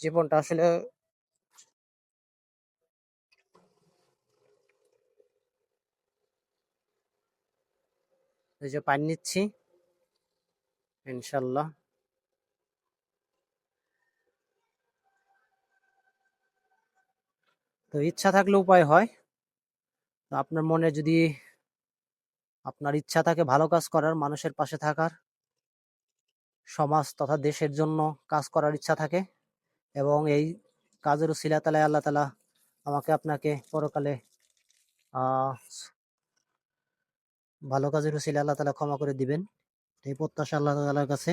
জীবনটা আসলে এই যে পানি নিচ্ছি, ইনশাল্লাহ। তো ইচ্ছা থাকলে উপায় হয়। তো আপনার মনে যদি আপনার ইচ্ছা থাকে ভালো কাজ করার, মানুষের পাশে থাকার, সমাজ তথা দেশের জন্য কাজ করার ইচ্ছা থাকে এবং এই কাজের উসিলা তালায় আল্লাহ তালা আমাকে আপনাকে পরকালে ভালো কাজের উসিলা আল্লাহ তালা ক্ষমা করে দিবেন। এই প্রত্যাশা আল্লাহ তালার কাছে।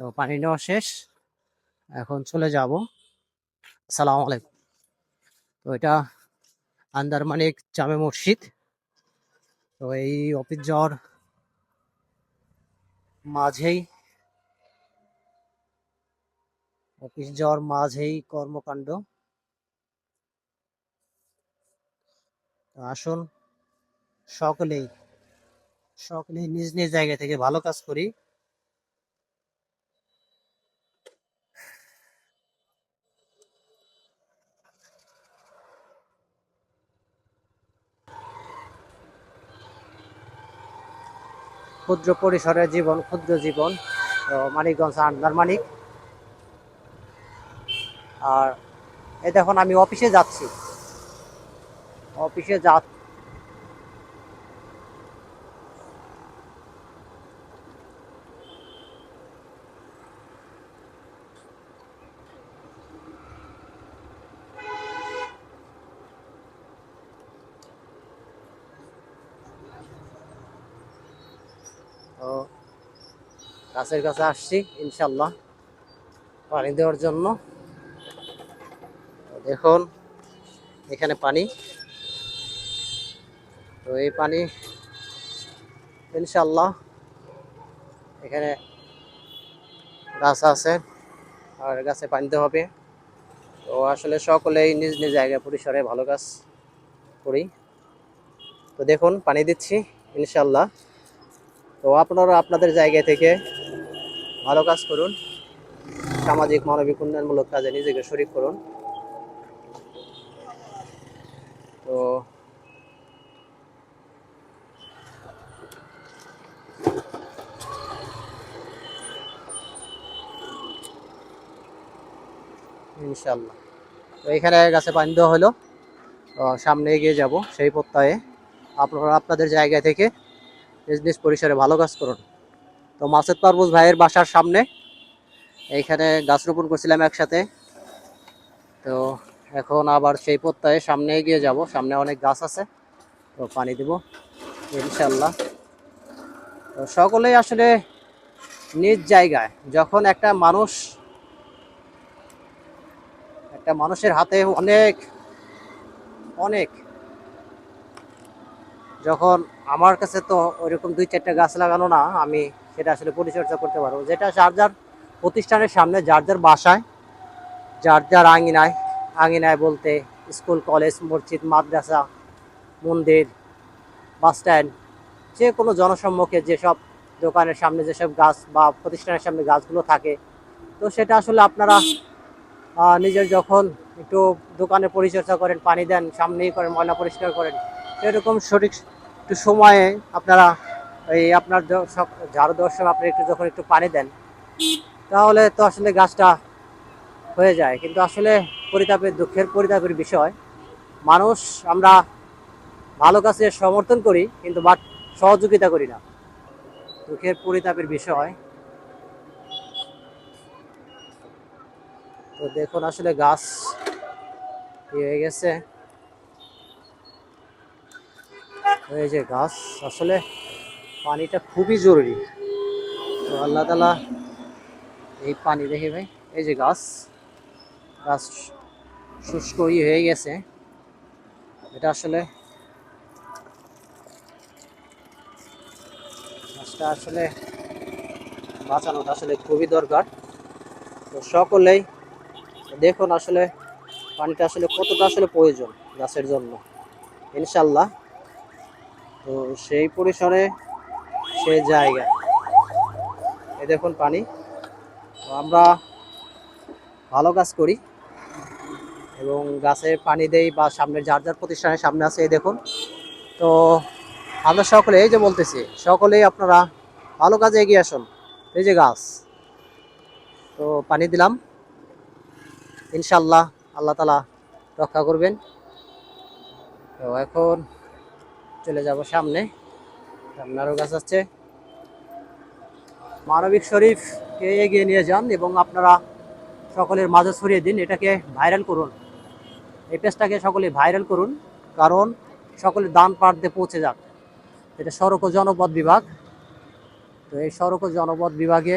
তো পানি নেওয়া শেষ। এখন চলে যাব। সালাম আলাইকুম। তো এটা আন্দারমানিক জামে মসজিদ। তো এই অফিস যাওয়ার মাঝেই অফিস যাওয়ার মাঝেই কর্মকাণ্ড। আসুন, সকলেই সকলেই নিজ নিজ জায়গা থেকে ভালো কাজ করি। ক্ষুদ্র পরিসরের জীবন, ক্ষুদ্র জীবন মানিকগঞ্জ আন্ডার মানিক। আর এই দেখুন, আমি অফিসে যাচ্ছি। অফিসে যা তো গাছের কাছে আসছি, ইনশাল্লাহ পানি দেওয়ার জন্য। তো দেখুন এখানে পানি। তো এই পানি ইনশাল্লাহ এখানে গাছ আছে আর গাছে পানি দিতে হবে। তো আসলে সকলেই নিজ নিজ জায়গায় পরিসরে ভালো কাজ করি। তো দেখুন, পানি দিচ্ছি ইনশাল্লাহ তো আপনারা আপনাদের জায়গা থেকে ভালো কাজ করুন, সামাজিক, মানবিক, উন্নয়নমূলক কাজে নিজেকে শরিক করুন। তো ইনশাল্লাহ তো এখানে গাছে পানি দেওয়া হলো। সামনে এগিয়ে যাব সেই প্রত্যয়ে। আপনারা আপনাদের জায়গা থেকে নিজ নিজ পরিসরে ভালো কাজ করুন। তো মাসেদ পারভোজ ভাইয়ের বাসার সামনে এইখানে গাছ রোপণ করছিলাম একসাথে। তো এখন আবার সেই প্রত্যয়ে সামনে এগিয়ে যাব। সামনে অনেক গাছ আছে, তো পানি দিব ইনশাল্লাহ তো সকলেই আসলে নিজ জায়গায়, যখন একটা মানুষ, একটা মানুষের হাতে অনেক অনেক, যখন আমার কাছে তো ওইরকম দুই চারটা গাছ লাগানো না, আমি সেটা আসলে পরিচর্যা করতে পারব। যেটা যার যার প্রতিষ্ঠানের সামনে, যার যার বাসায়, যার যার আঙিনায় আঙিনায় বলতে স্কুল, কলেজ, মসজিদ, মাদ্রাসা, মন্দির, বাস স্ট্যান্ড, যে কোনো জনসম্মুখে যেসব দোকানের সামনে যেসব গাছ বা প্রতিষ্ঠানের সামনে গাছগুলো থাকে, তো সেটা আসলে আপনারা নিজের যখন একটু দোকানে পরিচর্যা করেন, পানি দেন, সামনেই করেন, ময়লা পরিষ্কার করেন, সেরকম সঠিক একটু সময়ে আপনারা এই আপনার সব- ঝাড়ু দেওয়ার সময় আপনি একটু যখন একটু পানি দেন, তাহলে তো আসলে গাছটা হয়ে যায়। কিন্তু আসলে পরিতাপের, দুঃখের পরিতাপের বিষয়। মানুষ আমরা ভালো কাজে সমর্থন করি, কিন্তু বাট সহযোগিতা করি না। দুঃখের পরিতাপের বিষয়। তো দেখুন আসলে গাছ হয়ে গেছে। এই যে গাছ, আসলে পানিটা খুবই জরুরি। তো আল্লাহ তালা এই পানি দেখে ভাই, এই যে গাছ গাছ শুষ্ক ই হয়ে গেছে। এটা আসলে গাছটা আসলে বাঁচানোটা আসলে খুবই দরকার। তো সকলেই দেখুন আসলে পানিটা আসলে কতটা আসলে প্রয়োজন গাছের জন্য। ইনশাল্লাহ তো সেই পরিসরে সেই জায়গা। এই দেখুন পানি। তো আমরা ভালো কাজ করি। এবং গাছে পানি দেই বা সামনের যার যার প্রতিষ্ঠানের সামনে আছে, এই দেখুন। তো আমরা সকলে এই যে বলতেছি, সকলেই আপনারা ভালো কাজে এগিয়ে আসুন। এই যে গাছ, তো পানি দিলাম। ইনশাল্লাহ আল্লাহ তালা রক্ষা করবেন। তো এখন চলে যাব সামনে। সামনে আরও গাছ আছে। মানবিক শরীফকে এগিয়ে নিয়ে যান এবং আপনারা সকলের মাঝে ছড়িয়ে দিন, এটাকে ভাইরাল করুন। এই পেজটাকে সকলে ভাইরাল করুন, কারণ সকলে দান পাঠতে পৌঁছে যাক। এটা সড়ক ও জনপথ বিভাগ। তো এই সড়ক ও জনপথ বিভাগে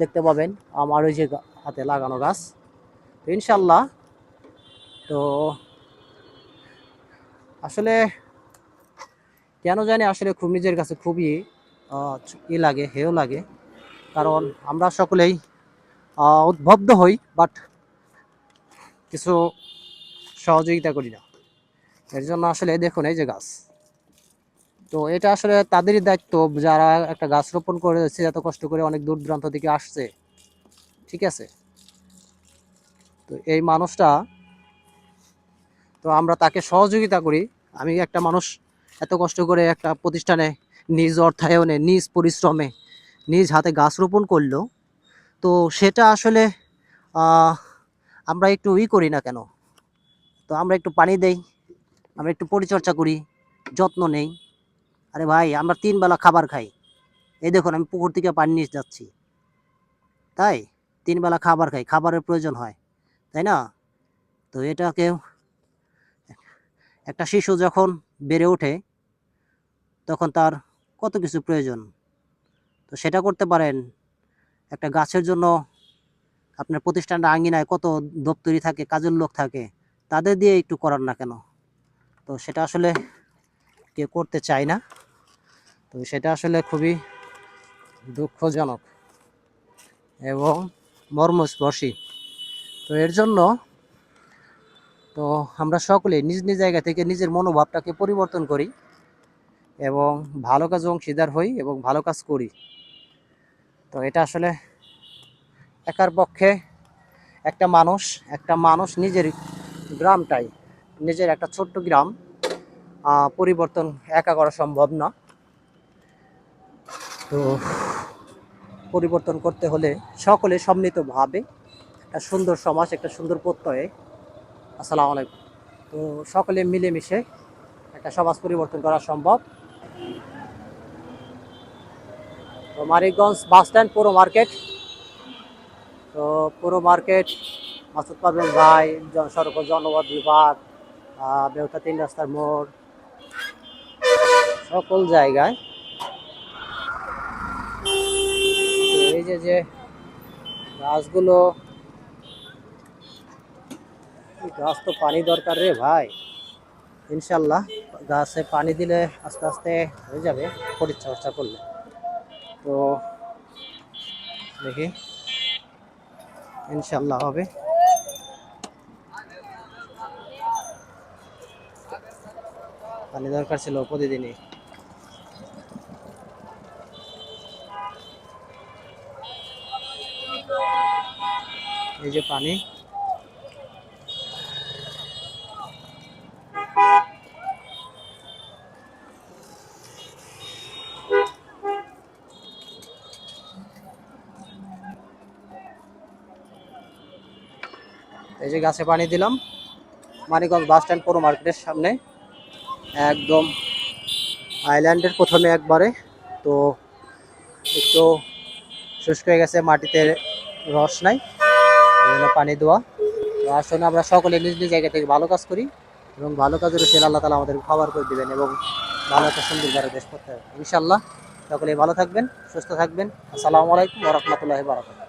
দেখতে পাবেন আমার ওই যে হাতে লাগানো গাছ। তো ইনশাল্লাহ তো আসলে কেন জানি আসলে খুব নিজের কাছে খুবই ই লাগে হেও লাগে। কারণ আমরা সকলেই উদ্বুদ্ধ হই বাট কিছু সহযোগিতা করি না। এর জন্য আসলে দেখুন, এই যে গাছ। তো এটা আসলে তাদেরই দায়িত্ব, যারা একটা গাছ রোপণ করেছে এত কষ্ট করে অনেক দূর দূরান্ত থেকে আসছে। ঠিক আছে? তো এই মানুষটা, তো আমরা তাকে সহযোগিতা করি। আমি একটা মানুষ, এত কষ্ট করে একটা প্রতিষ্ঠানে নিজ অর্থায়নে, নিজ পরিশ্রমে, নিজ হাতে গাছ রোপণ করল। তো সেটা আসলে আমরা একটু ই করি না কেন? তো আমরা একটু পানি দেই, আমরা একটু পরিচর্যা করি, যত্ন নেই। আরে ভাই, আমরা তিন বেলা খাবার খাই। এই দেখুন, আমি পুকুর থেকে পানি নিয়ে যাচ্ছি। তাই? তিন বেলা খাবার খাই, খাবারের প্রয়োজন হয়, তাই না? তো এটাকে একটা শিশু যখন বেড়ে ওঠে, তখন তার কত কিছু প্রয়োজন। তো সেটা করতে পারেন, একটা গাছের জন্য আপনার প্রতিষ্ঠানটা আঙ্গিনায় কত দপ্তরি থাকে, কাজের লোক থাকে তাদের দিয়ে একটু করার না কেন? তো সেটা আসলে কেউ করতে চায় না। তো সেটা আসলে খুবই দুঃখজনক এবং মর্মস্পর্শী। তো এর জন্য তো আমরা সকলে নিজ নিজ জায়গা থেকে নিজের মনোভাবটাকে পরিবর্তন করি এবং ভালো কাজ অংশীদার হই এবং ভালো কাজ করি। তো এটা আসলে একার পক্ষে একটা মানুষ একটা মানুষ নিজের গ্রামটাই। নিজের একটা ছোট্ট গ্রাম। পরিবর্তন একা করা সম্ভব না। তো পরিবর্তন করতে হলে সকলে সম্মিলিতভাবে একটা সুন্দর সমাজ, একটা সুন্দর প্রত্যয়ে। আসসালামু আলাইকুম। তো সকলে মিলেমিশে একটা সমাজ পরিবর্তন করা সম্ভব। তো মানিকগঞ্জ বাস স্ট্যান্ড, পুরো মার্কেট। তো পুরো মার্কেট মাসুদ পারভেজ ভাই সড়ক ও জনপথ বিভাগ বেউতা তিন রাস্তার মোড়। সকল জায়গায়। এই যে যে গাছগুলো গাছ তো পানি দরকার রে ভাই। ইনশাল্লাহ গাছে পানি দিলে আস্তে আস্তে হয়ে যাবে, পরিচর্যা করলে। তো দেখি। ইনশাল্লাহ হবে। পানি দরকার ছিল প্রতিদিনই। এই যে পানি। এই যে গাছে পানি দিলাম। মানিকগঞ্জ বাস স্ট্যান্ড, পুরো মার্কেটের সামনে। একদম আইল্যান্ডের প্রথমে একবারে। তো একটু শুষ্ক হয়ে গেছে, মাটিতে রস নাই পানি দেওয়া তো আমরা সকলে নিজ নিজ জায়গা থেকে ভালো কাজ করি এবং ভালো কাজের উচিত আল্লাহ তালা আমাদের খাবার করে দেবেন এবং ভালো একটা সুন্দর ভারত দেশ করতে হবে। ইনশাল্লাহ সকলে ভালো থাকবেন, সুস্থ থাকবেন। আসসালামু আলাইকুম ওরহমতুল্লাহ বারকাত